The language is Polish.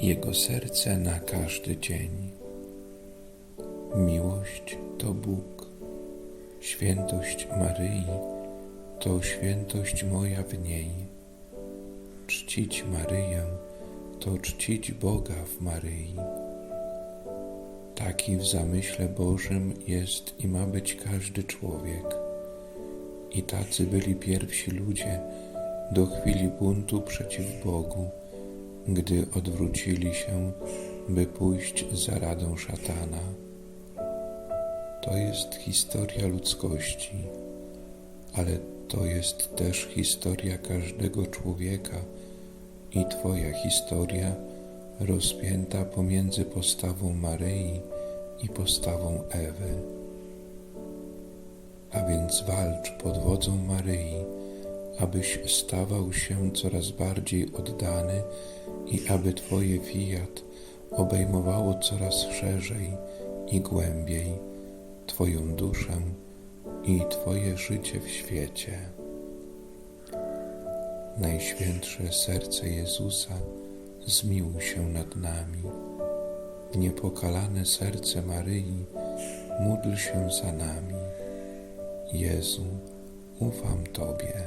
Jego serce na każdy dzień. Miłość to Bóg, świętość Maryi to świętość moja w niej. Czcić Maryję to czcić Boga w Maryi. Taki w zamyśle Bożym jest i ma być każdy człowiek. I tacy byli pierwsi ludzie do chwili buntu przeciw Bogu, gdy odwrócili się, by pójść za radą szatana. To jest historia ludzkości, ale to jest też historia każdego człowieka i Twoja historia rozpięta pomiędzy postawą Maryi i postawą Ewy. A więc walcz pod wodzą Maryi, abyś stawał się coraz bardziej oddany i aby Twoje fiat obejmowało coraz szerzej i głębiej Twoją duszę i Twoje życie w świecie. Najświętsze serce Jezusa, zmiłuj się nad nami. Niepokalane serce Maryi, módl się za nami. Jezu, ufam Tobie.